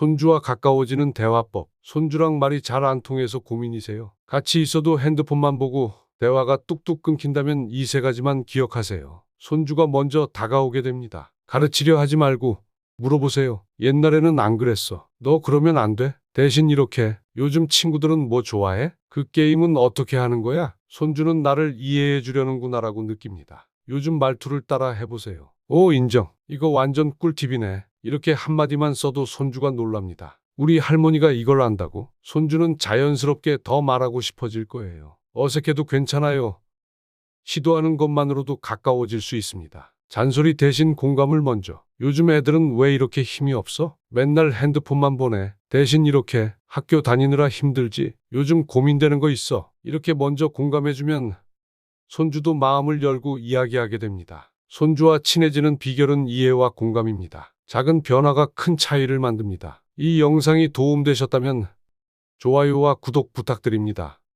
손주와 가까워지는 대화법. 손주랑 말이 잘 안 통해서 고민이세요. 같이 있어도 핸드폰만 보고 대화가 뚝뚝 끊긴다면 이 세 가지만 기억하세요. 손주가 먼저 다가오게 됩니다. 가르치려 하지 말고 물어보세요. 옛날에는 안 그랬어. 너 그러면 안 돼? 대신 이렇게 요즘 친구들은 뭐 좋아해? 그 게임은 어떻게 하는 거야? 손주는 나를 이해해 주려는구나라고 느낍니다. 요즘 말투를 따라 해보세요. 오, 인정. 이거 완전 꿀팁이네. 이렇게 한마디만 써도 손주가 놀랍니다. 우리 할머니가 이걸 안다고? 손주는 자연스럽게 더 말하고 싶어질 거예요. 어색해도 괜찮아요. 시도하는 것만으로도 가까워질 수 있습니다. 잔소리 대신 공감을 먼저. 요즘 애들은 왜 이렇게 힘이 없어? 맨날 핸드폰만 보내. 대신 이렇게 학교 다니느라 힘들지. 요즘 고민되는 거 있어. 이렇게 먼저 공감해주면 손주도 마음을 열고 이야기하게 됩니다. 손주와 친해지는 비결은 이해와 공감입니다. 작은 변화가 큰 차이를 만듭니다. 이 영상이 도움되셨다면 좋아요와 구독 부탁드립니다.